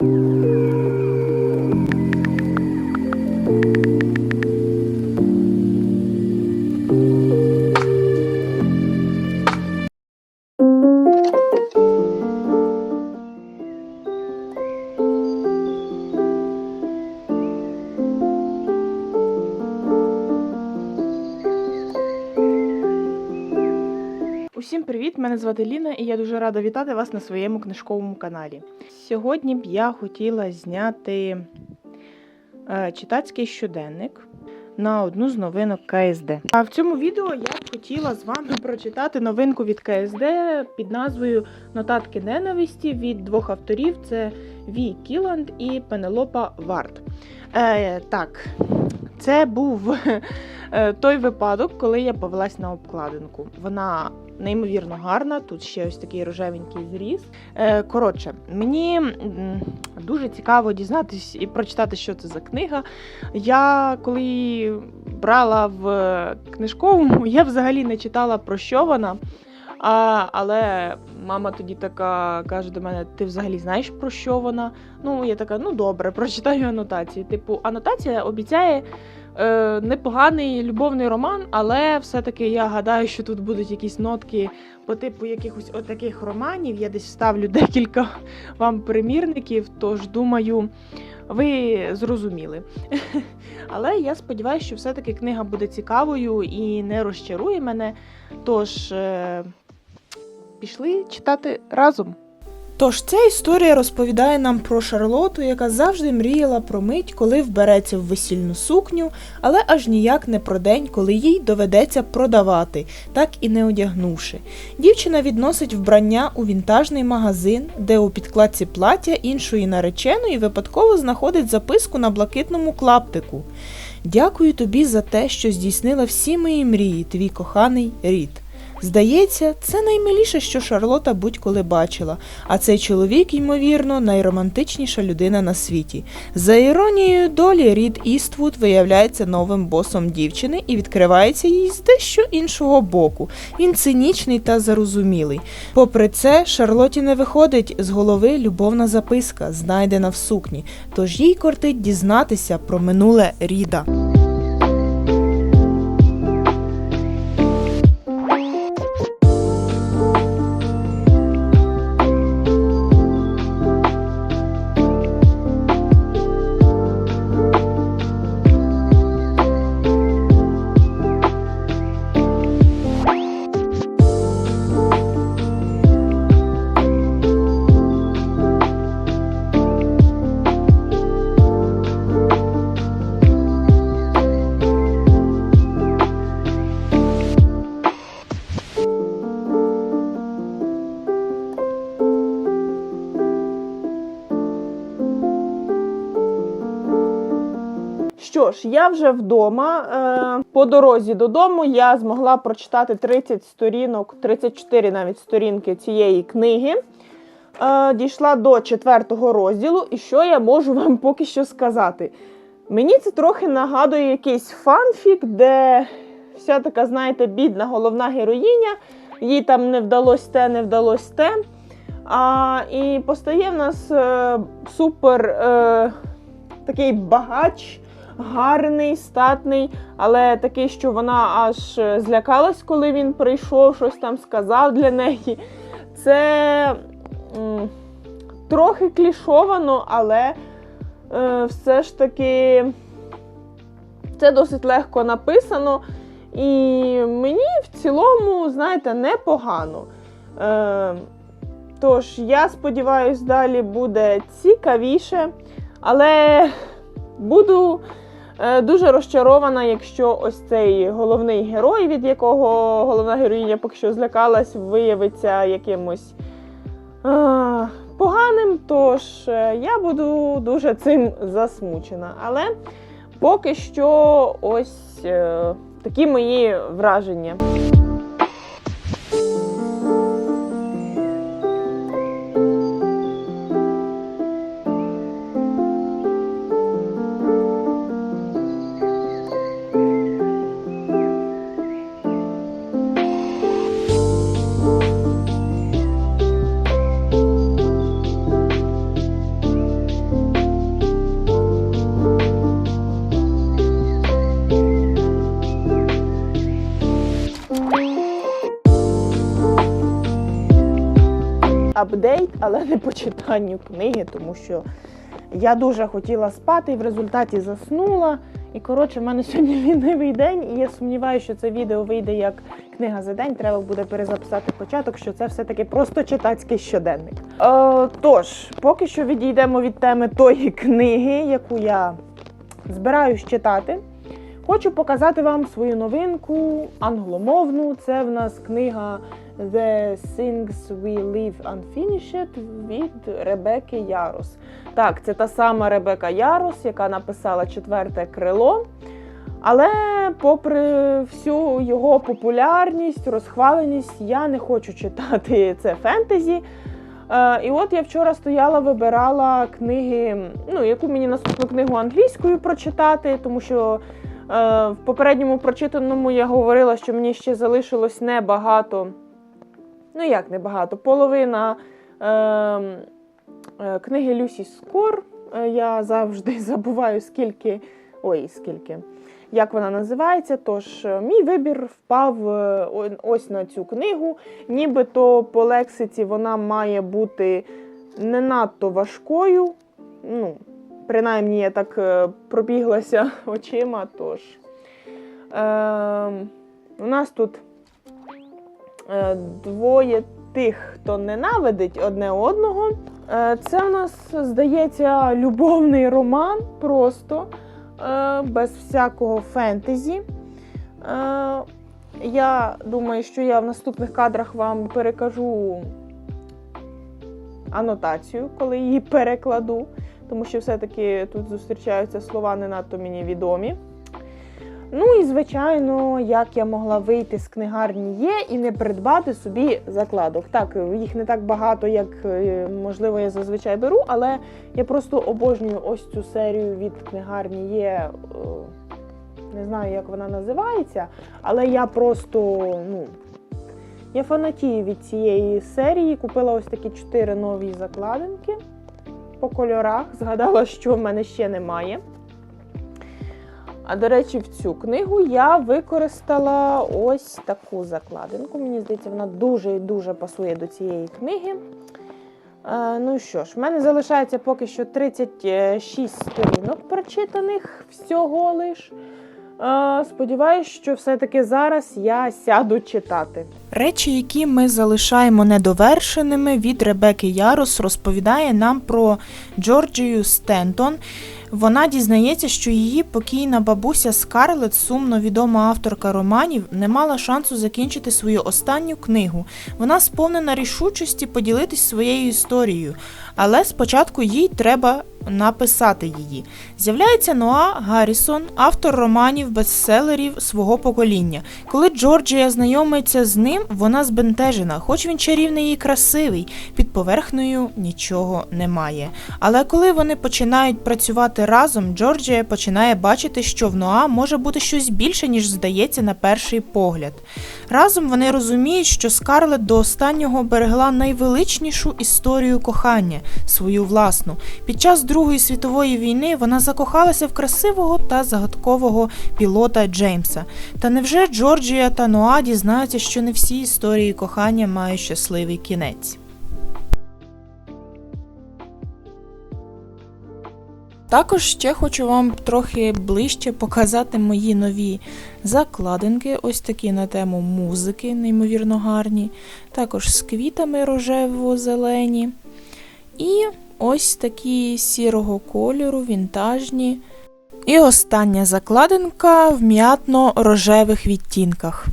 Усім привіт! Мене звати Ліна, і я дуже рада вітати вас на своєму книжковому каналі. Сьогодні б я хотіла зняти е, читацький щоденник на одну з новинок КСД. А в цьому відео я б хотіла з вами прочитати новинку від КСД під назвою Нотатки ненависті від двох авторів: це Ві Кіланд і Пенелопа Варт. Е, так, це був е, той випадок, коли я повелась на обкладинку. Вона неймовірно гарна. Тут ще ось такий рожевенький зріз. Е, Коротше, мені дуже цікаво дізнатись і прочитати, що це за книга. Я коли брала в книжковому, я взагалі не читала про що вона. А, але мама тоді така каже до мене: ти взагалі знаєш про що вона? Ну, я така, ну добре, прочитаю анотації. Типу, анотація обіцяє е, непоганий любовний роман, але все-таки я гадаю, що тут будуть якісь нотки по типу якихось отаких романів. Я десь вставлю декілька вам примірників, тож думаю, ви зрозуміли. Але я сподіваюся, що все-таки книга буде цікавою і не розчарує мене. Тож е, пішли читати разом. Тож ця історія розповідає нам про Шарлоту, яка завжди мріяла про мить, коли вбереться в весільну сукню, але аж ніяк не про день, коли їй доведеться продавати, так і не одягнувши. Дівчина відносить вбрання у вінтажний магазин, де у підкладці плаття іншої нареченої випадково знаходить записку на блакитному клаптику. Дякую тобі за те, що здійснила всі мої мрії, твій коханий рід. Здається, це наймиліше, що Шарлота будь-коли бачила, а цей чоловік, ймовірно, найромантичніша людина на світі. За іронією долі, Рід Іствуд виявляється новим босом дівчини і відкривається їй з дещо іншого боку. Він цинічний та зарозумілий. Попри це, Шарлоті не виходить з голови любовна записка, знайдена в сукні, тож їй кортить дізнатися про минуле Ріда. Я вже вдома. Е, По дорозі додому я змогла прочитати 30 сторінок, 34 навіть сторінки цієї книги. Е, Дійшла до четвертого розділу, і що я можу вам поки що сказати? Мені це трохи нагадує якийсь фанфік, де вся така, знаєте, бідна головна героїня, їй там не вдалося те, не вдалося те. А, І постає в нас е, супер е, такий багач гарний, статний, але такий, що вона аж е, злякалась, коли він прийшов, щось там сказав для неї. Це м, трохи клішовано, але е, все ж таки це досить легко написано. І мені в цілому, знаєте, непогано. Е, тож, я сподіваюся, далі буде цікавіше, але буду дуже розчарована, якщо ось цей головний герой, від якого головна героїня поки що злякалась, виявиться якимось а, поганим. Тож е, я буду дуже цим засмучена. Але поки що ось е, такі мої враження. Апдейт, але не по читанню книги, тому що я дуже хотіла спати і в результаті заснула. І коротше, в мене сьогодні лінивий день, і я сумніваюся, що це відео вийде як книга за день. Треба буде перезаписати початок, що це все-таки просто читацький щоденник. Е, тож, поки що відійдемо від теми тої книги, яку я збираюсь читати. Хочу показати вам свою новинку англомовну. Це в нас книга The Things We Leave Unfinished від Ребекки Ярос. Так, це та сама Ребека Ярос, яка написала четверте крило. Але, попри всю його популярність, розхваленість, я не хочу читати це фентезі. Е, і от я вчора стояла, вибирала книги, ну, яку мені наступну книгу англійською прочитати, тому що е, в попередньому прочитаному я говорила, що мені ще залишилось небагато. Ну, як небагато, половина е, е, книги Люсі Скор. Е, я завжди забуваю, скільки. Ой, скільки. Як вона називається? Тож е, мій вибір впав е, ось на цю книгу. Нібито по лексиці вона має бути не надто важкою. Ну, принаймні, я так пробіглася очима. Тож е, у нас тут двоє тих, хто ненавидить одне одного. Е, Це у нас, здається, любовний роман просто е, без всякого фентезі. Е, Я думаю, що я в наступних кадрах вам перекажу анотацію, коли її перекладу, тому що все-таки тут зустрічаються слова не надто мені відомі. Ну і, звичайно, як я могла вийти з книгарні є і не придбати собі закладок. Так, їх не так багато, як е, можливо я зазвичай беру, але я просто обожнюю ось цю серію від книгарні є. е, Не знаю, як вона називається, але я просто, ну, я фанатію від цієї серії. Купила ось такі чотири нові закладинки по кольорах. Згадала, що в мене ще немає. А до речі, в цю книгу я використала ось таку закладинку. Мені здається, вона дуже і дуже пасує до цієї книги. Е, ну що ж, в мене залишається поки що 36 сторінок прочитаних всього лиш. Сподіваюсь, що все-таки зараз я сяду читати. Речі, які ми залишаємо недовершеними від Ребекки Ярос, розповідає нам про Джорджію Стентон. Вона дізнається, що її покійна бабуся Скарлет, сумно відома авторка романів, не мала шансу закінчити свою останню книгу. Вона сповнена рішучості поділитись своєю історією, але спочатку їй треба написати її. З'являється Ноа Гаррісон, автор романів бестселерів свого покоління. Коли Джорджія знайомиться з ним, вона збентежена, хоч він чарівний і красивий, під поверхнею нічого немає. Але коли вони починають працювати разом, Джорджія починає бачити, що в Ноа може бути щось більше, ніж здається на перший погляд. Разом вони розуміють, що Скарлет до останнього берегла найвеличнішу історію кохання свою власну. Під час Другої світової війни вона закохалася в красивого та загадкового пілота Джеймса. Та невже Джорджія та Ноа дізнаються, що не всі історії кохання мають щасливий кінець? Також ще хочу вам трохи ближче показати мої нові закладинки, ось такі на тему музики, неймовірно гарні, також з квітами рожево-зелені. І ось такі сірого кольору, вінтажні. І остання закладинка в м'ятно-рожевих відтінках.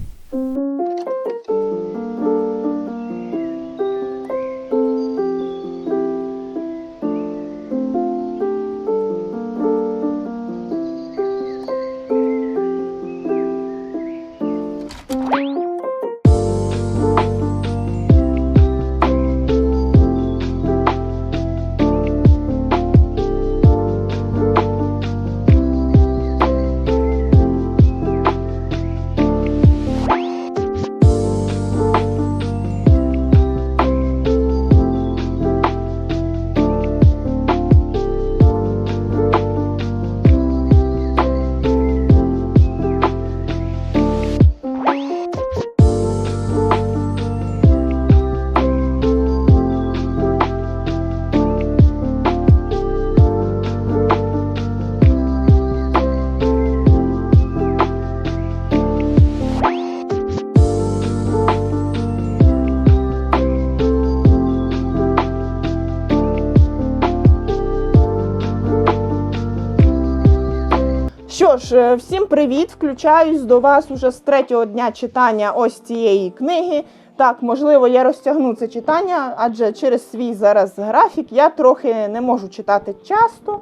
Всім привіт! Включаюсь до вас уже з третього дня читання ось цієї книги. Так, можливо, я розтягну це читання, адже через свій зараз графік я трохи не можу читати часто.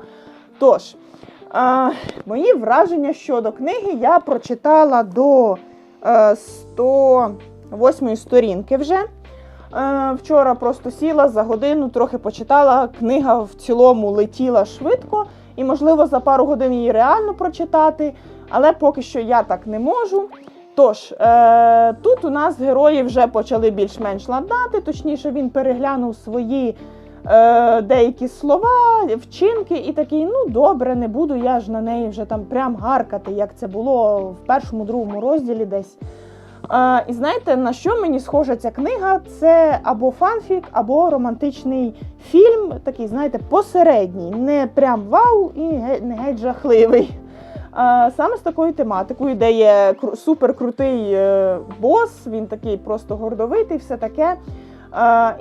Тож, е, мої враження щодо книги я прочитала до е, 108 сторінки вже. Е, Вчора просто сіла за годину, трохи почитала. Книга в цілому летіла швидко, і, можливо, за пару годин її реально прочитати, але поки що я так не можу. Тож, е, тут у нас герої вже почали більш-менш ладнати, точніше, він переглянув свої е, деякі слова, вчинки і такий, ну добре, не буду я ж на неї вже там прям гаркати, як це було в першому, другому розділі десь. І знаєте, на що мені схожа ця книга? Це або фанфік, або романтичний фільм, такий, знаєте, посередній, не прям вау і не геть жахливий. Саме з такою тематикою, де є кру- суперкрутий е, бос, він такий просто гордовитий, все таке.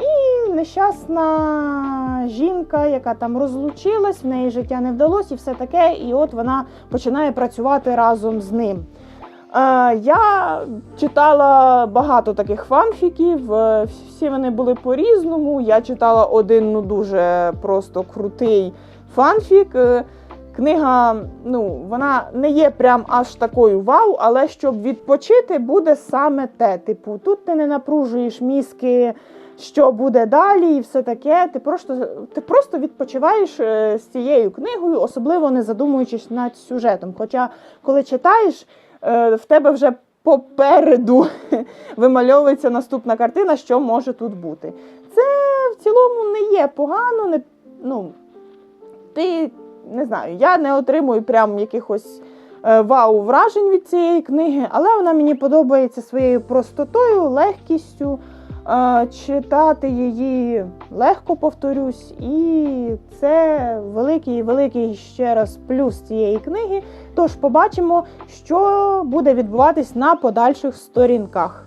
І нещасна жінка, яка там розлучилась, в неї життя не вдалося, і все таке. І от вона починає працювати разом з ним. Е, Я читала багато таких фанфіків, е, всі вони були по-різному. Я читала один ну, дуже просто крутий фанфік. Е, Книга, ну, вона не є прям аж такою вау, але щоб відпочити, буде саме те. Типу, тут ти не напружуєш мізки, що буде далі, і все таке. Ти просто, ти просто відпочиваєш з цією книгою, особливо не задумуючись над сюжетом. Хоча, коли читаєш, в тебе вже попереду вимальовується наступна картина, що може тут бути. Це в цілому не є погано, не, ну, ти не знаю, я не отримую прям якихось е, вау вражень від цієї книги, але вона мені подобається своєю простотою, легкістю. Е, читати її легко повторюсь, і це великий великий ще раз плюс цієї книги. Тож побачимо, що буде відбуватись на подальших сторінках.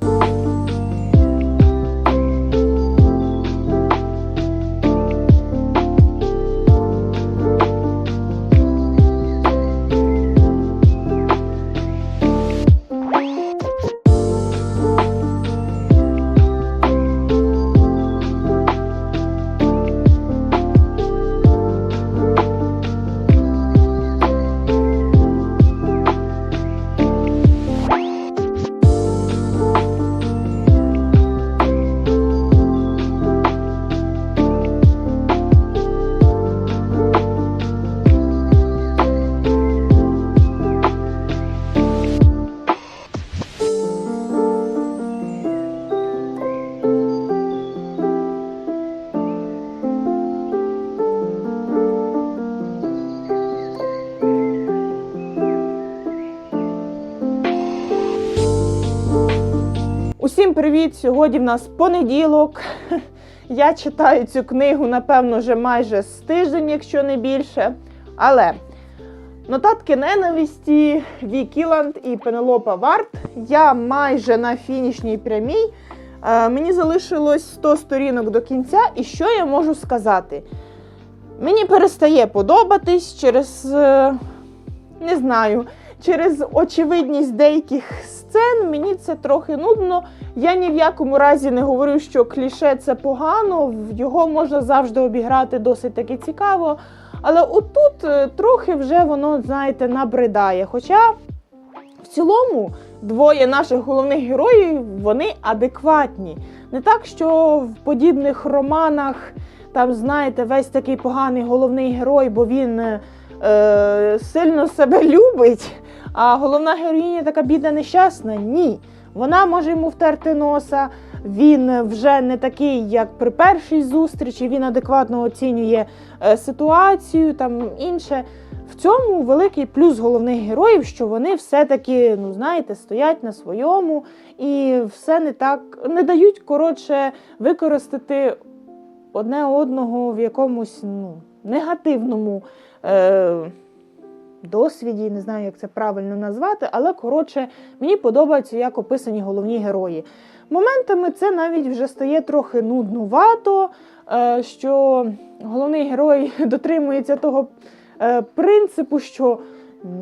Привіт! Сьогодні в нас понеділок. Я читаю цю книгу, напевно, вже майже з тиждень, якщо не більше. Але нотатки ненависті Вікіланд і Пенелопа Варт. Я майже на фінішній прямій. Е, Мені залишилось 100 сторінок до кінця, і що я можу сказати? Мені перестає подобатись через, е, не знаю, через очевидність деяких сцен. Мені це трохи нудно. Я ні в якому разі не говорю, що кліше це погано, його можна завжди обіграти досить таки цікаво. Але отут е, трохи вже воно, знаєте, набридає. Хоча в цілому двоє наших головних героїв вони адекватні. Не так, що в подібних романах там, знаєте, весь такий поганий головний герой, бо він е, сильно себе любить, а головна героїня така бідна нещасна. Ні. Вона може йому втерти носа, він вже не такий, як при першій зустрічі, він адекватно оцінює е, ситуацію, там інше. В цьому великий плюс головних героїв, що вони все-таки, ну знаєте, стоять на своєму і все не так не дають коротше використати одне одного в якомусь ну, негативному. Е- досвіді, не знаю, як це правильно назвати, але коротше, мені подобається, як описані головні герої. Моментами це навіть вже стає трохи нуднувато, е, що головний герой дотримується того е, принципу, що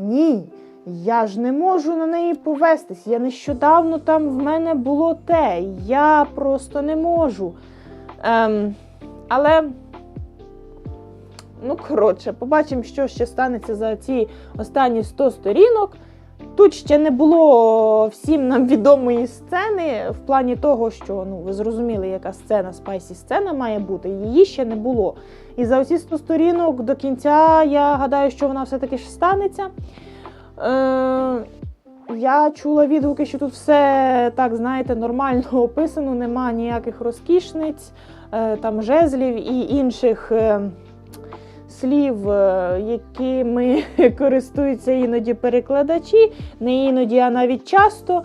Ні, я ж не можу на неї повестись. Я нещодавно там в мене було те. Я просто не можу. Ем, але, ну, коротше, побачимо, що ще станеться за ці останні 100 сторінок. Тут ще не було всім нам відомої сцени, в плані того, що ну, ви зрозуміли, яка сцена, спайсі сцена має бути. Її ще не було. І за оці 100 сторінок до кінця я гадаю, що вона все-таки ж станеться. Е, я чула відгуки, що тут все так, знаєте, нормально описано, нема ніяких розкішниць, е, там жезлів і інших е, слів, е, якими користуються іноді перекладачі, не іноді, а навіть часто.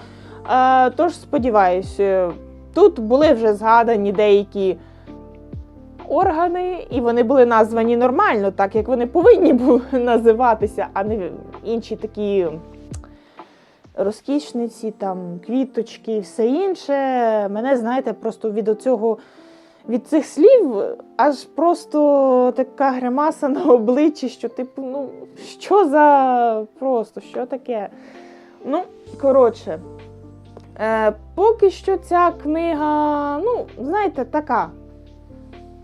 Е, тож сподіваюся, тут були вже згадані деякі органи, і вони були названі нормально, так як вони повинні були називатися, а не інші такі розкішниці, там квіточки і все інше. Мене, знаєте, просто від цього. Від цих слів аж просто така гримаса на обличчі, що, типу, ну, що за просто, що таке? Ну, коротше, е, поки що ця книга, ну, знаєте, така.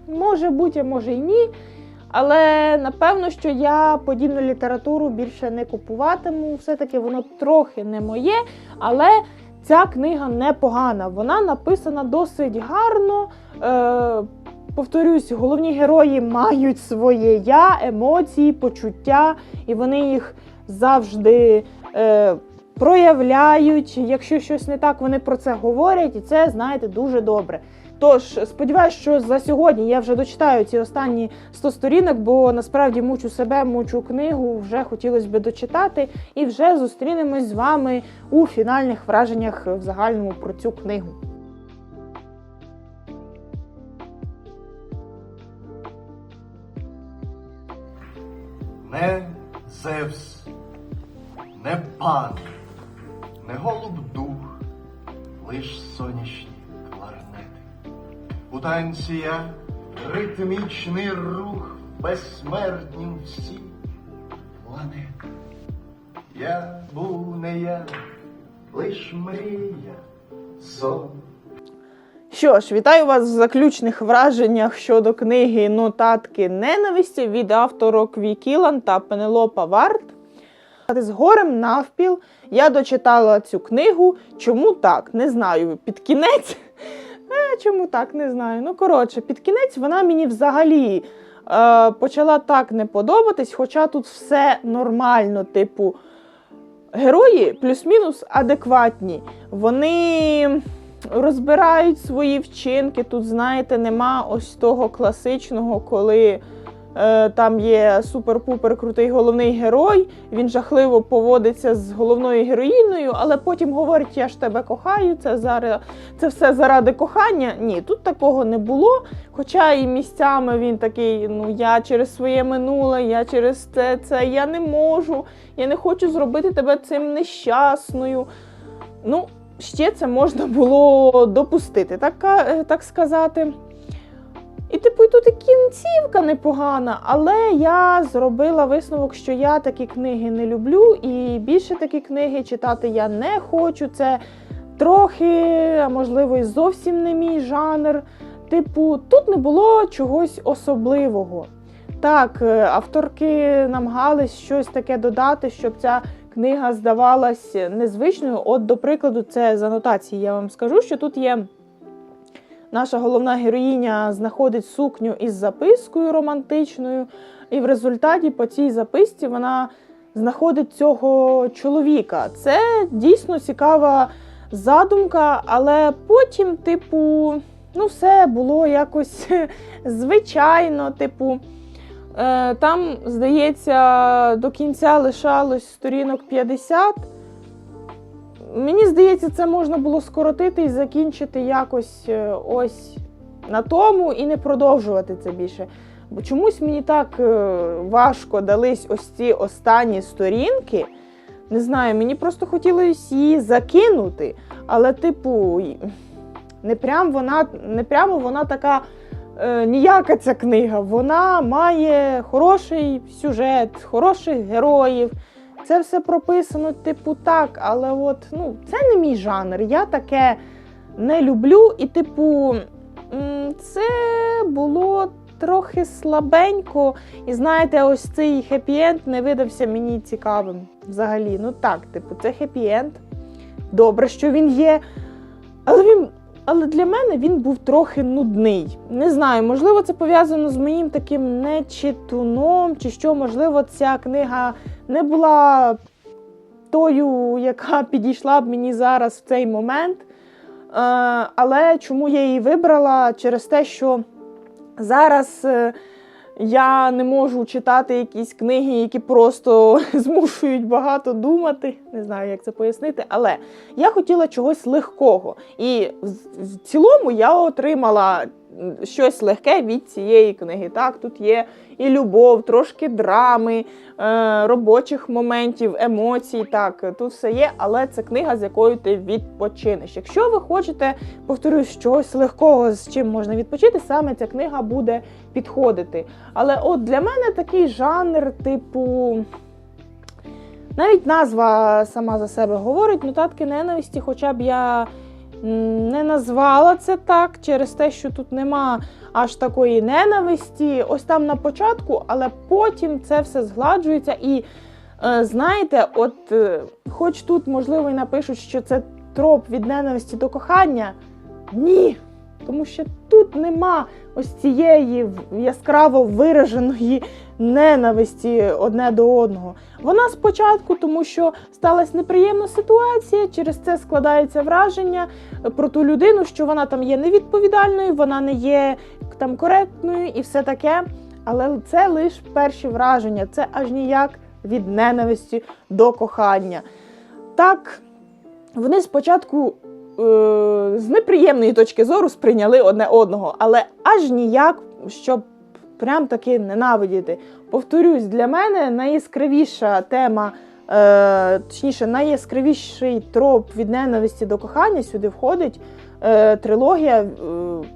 Може бути, а може й ні. Але напевно, що я подібну літературу більше не купуватиму. Все-таки воно трохи не моє, але ця книга непогана. Вона написана досить гарно. Е, повторюсь, головні герої мають своє я, емоції, почуття, і вони їх завжди е, проявляють. Якщо щось не так, вони про це говорять, і це, знаєте, дуже добре. Тож, сподіваюся, що за сьогодні я вже дочитаю ці останні 100 сторінок, бо насправді мучу себе, мучу книгу, вже хотілося б дочитати, і вже зустрінемось з вами у фінальних враженнях в загальному про цю книгу. Не Зевс, не пан, не голуб дух, лиш кларнети. У танці я ритмічний рух, безсмертнім всі планети. Я був не я, лиш мрія, сон. Що ж, вітаю вас в заключних враженнях щодо книги Нотатки ненависті від авторок Вікілан та Пенелопа Варт. З горем навпіл я дочитала цю книгу. Чому так? Не знаю. Під кінець. Е, чому так? Не знаю. Ну, коротше, під кінець вона мені взагалі е, почала так не подобатись, хоча тут все нормально, типу. Герої плюс-мінус адекватні. Вони розбирають свої вчинки. Тут, знаєте, нема ось того класичного, коли там є супер-пупер крутий головний герой. Він жахливо поводиться з головною героїною, але потім говорить: Я ж тебе кохаю, це зараз це все заради кохання. Ні, тут такого не було. Хоча і місцями він такий: ну я через своє минуле, я через це, це я не можу, я не хочу зробити тебе цим нещасною. Ну, ще це можна було допустити, так, так сказати. І, типу, і тут і кінцівка непогана, але я зробила висновок, що я такі книги не люблю, і більше такі книги читати я не хочу. Це трохи, а можливо, і зовсім не мій жанр. Типу, тут не було чогось особливого. Так, е, авторки намагались щось таке додати, щоб ця книга здавалась незвичною. От, до прикладу, це з анотації. Я вам скажу, що тут є наша головна героїня знаходить сукню із запискою романтичною, і в результаті по цій записці вона знаходить цього чоловіка. Це дійсно цікава задумка, але потім, типу, ну, все було якось звичайно, типу. Е, Там, здається, до кінця лишалось сторінок 50. Мені здається, це можна було скоротити і закінчити якось е, ось на тому і не продовжувати це більше. Бо чомусь мені так е, важко дались ось ці останні сторінки. Не знаю, мені просто хотілося її закинути, але, типу, не прям вона, не прямо вона така е, ніяка ця книга. Вона має хороший сюжет, хороших героїв, це все прописано, типу, так, але от ну, це не мій жанр. Я таке не люблю. І, типу, це було трохи слабенько. І знаєте, ось цей хеппі-енд не видався мені цікавим взагалі. Ну так, типу, це хеппі-енд. Добре, що він є. Але він. Але для мене він був трохи нудний. Не знаю, можливо, це пов'язано з моїм таким нечитуном, чи що, можливо, ця книга не була тою, яка підійшла б мені зараз в цей момент. Е, але чому я її вибрала? Через те, що зараз е, я не можу читати якісь книги, які просто змушують багато думати. Не знаю, як це пояснити, але я хотіла чогось легкого. І в, цілому я отримала щось легке від цієї книги. Так, тут є і любов, трошки драми, е, робочих моментів, емоцій. Так, тут все є, але це книга, з якою ти відпочинеш. Якщо ви хочете, повторюсь, чогось легкого, з чим можна відпочити, саме ця книга буде підходити. Але от для мене такий жанр, типу. Навіть назва сама за себе говорить, нотатки ненависті, хоча б я не назвала це так через те, що тут нема аж такої ненависті, ось там на початку, але потім це все згладжується. І е, знаєте, от е, хоч тут, можливо, і напишуть, що це троп від ненависті до кохання. Ні. Тому що тут нема ось цієї яскраво вираженої ненависті одне до одного. Вона спочатку, тому що сталася неприємна ситуація, через це складається враження про ту людину, що вона там є невідповідальною, вона не є там коректною і все таке. Але це лише перші враження, це аж ніяк від ненависті до кохання. Так, вони спочатку з неприємної точки зору сприйняли одне одного, але аж ніяк, щоб прям таки ненавидіти. Повторюсь, для мене найяскравіша тема, е, точніше, найяскравіший троп від ненависті до кохання сюди входить е, трилогія е,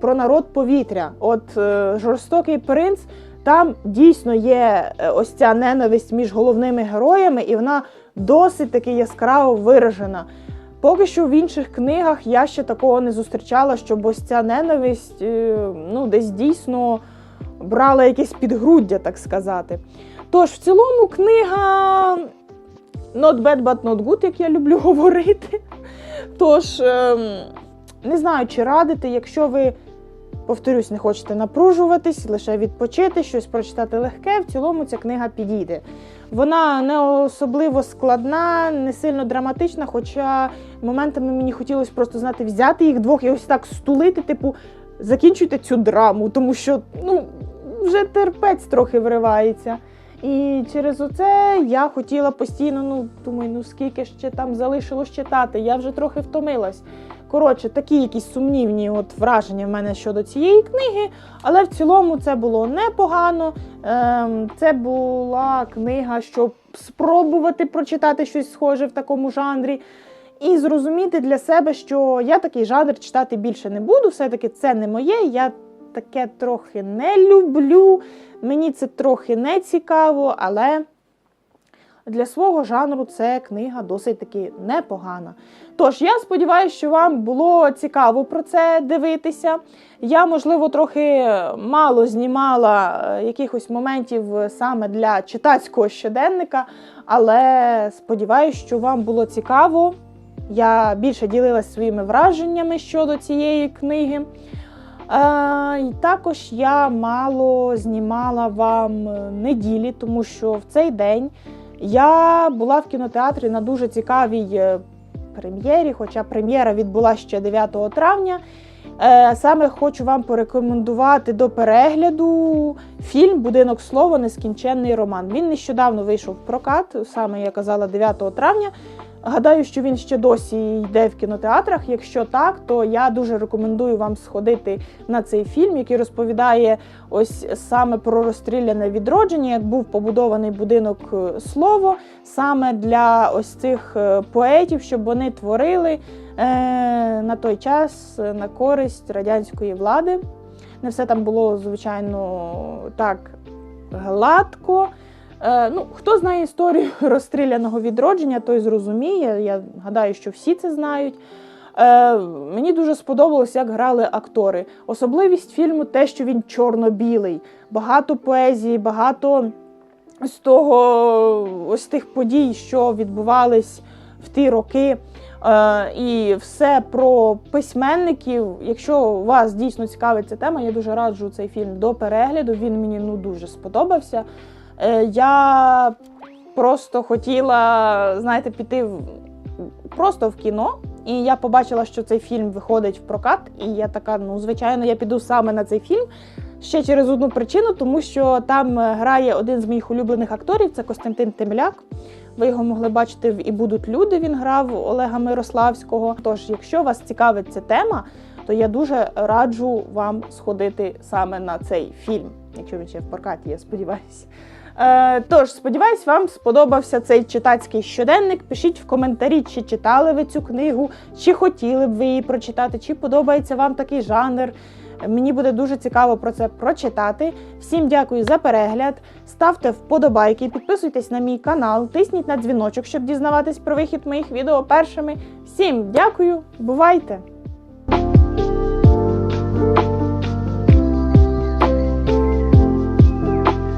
про народ повітря. От е, жорстокий принц. Там дійсно є е, ось ця ненависть між головними героями, і вона досить таки яскраво виражена. Поки що в інших книгах я ще такого не зустрічала, щоб ось ця ненависть е, ну, десь дійсно брала якесь підґруддя, так сказати. Тож, в цілому, книга not bad, but not good, як я люблю говорити. Тож, ем, не знаю, чи радити, якщо ви, повторюсь, не хочете напружуватись, лише відпочити, щось прочитати легке, в цілому ця книга підійде. Вона не особливо складна, не сильно драматична, хоча моментами мені хотілося просто знати, взяти їх двох і ось так стулити, типу, закінчуйте цю драму, тому що ну, вже терпець трохи виривається. І через оце я хотіла постійно, ну думаю, ну скільки ще там залишилось читати, я вже трохи втомилась. Коротше, такі якісь сумнівні от враження в мене щодо цієї книги, але в цілому це було непогано. Ем, це була книга, щоб спробувати прочитати щось схоже в такому жанрі. І зрозуміти для себе, що я такий жанр читати більше не буду. Все-таки це не моє. Я таке трохи не люблю. Мені це трохи не цікаво, але для свого жанру це книга досить таки непогана. Тож, я сподіваюся, що вам було цікаво про це дивитися. Я, можливо, трохи мало знімала е, якихось моментів саме для читацького щоденника, але сподіваюся, що вам було цікаво. Я більше ділилася своїми враженнями щодо цієї книги. Е, і також я мало знімала вам е, неділі, тому що в цей день я була в кінотеатрі на дуже цікавій е, прем'єрі, хоча прем'єра відбула ще 9 травня. Е, Саме хочу вам порекомендувати до перегляду фільм Будинок слова Нескінченний роман. Він нещодавно вийшов в прокат, саме я казала 9 травня. Гадаю, що він ще досі йде в кінотеатрах. Якщо так, то я дуже рекомендую вам сходити на цей фільм, який розповідає ось саме про розстріляне відродження, як був побудований будинок е, слово саме для ось цих е, поетів, щоб вони творили е, на той час е, на користь радянської влади. Не все там було, звичайно, так гладко. Е, ну, хто знає історію розстріляного відродження, той зрозуміє. Я гадаю, що всі це знають. Е, мені дуже сподобалось, як грали актори. Особливість фільму те, що він чорно-білий, багато поезії, багато з того ось тих подій, що відбувались в ті роки. Е, і все про письменників. Якщо вас дійсно цікавить ця тема, я дуже раджу цей фільм до перегляду. Він мені ну дуже сподобався. Е, я просто хотіла, знаєте, піти в, просто в кіно. І я побачила, що цей фільм виходить в прокат, і я така, ну звичайно, я піду саме на цей фільм. Ще через одну причину, тому що там е, грає один з моїх улюблених акторів, це Костянтин Темляк. Ви його могли бачити в і будуть люди. Він грав Олега Мирославського. Тож, якщо вас цікавить ця тема, то я дуже раджу вам сходити саме на цей фільм, якщо він ще в прокаті, я сподіваюся. Е, тож, сподіваюсь, вам сподобався цей читацький щоденник. Пишіть в коментарі, чи читали ви цю книгу, чи хотіли б ви її прочитати, чи подобається вам такий жанр. Мені буде дуже цікаво про це прочитати. Всім дякую за перегляд. Ставте вподобайки, підписуйтесь на мій канал, тисніть на дзвіночок, щоб дізнаватись про вихід моїх відео першими. Всім дякую, бувайте!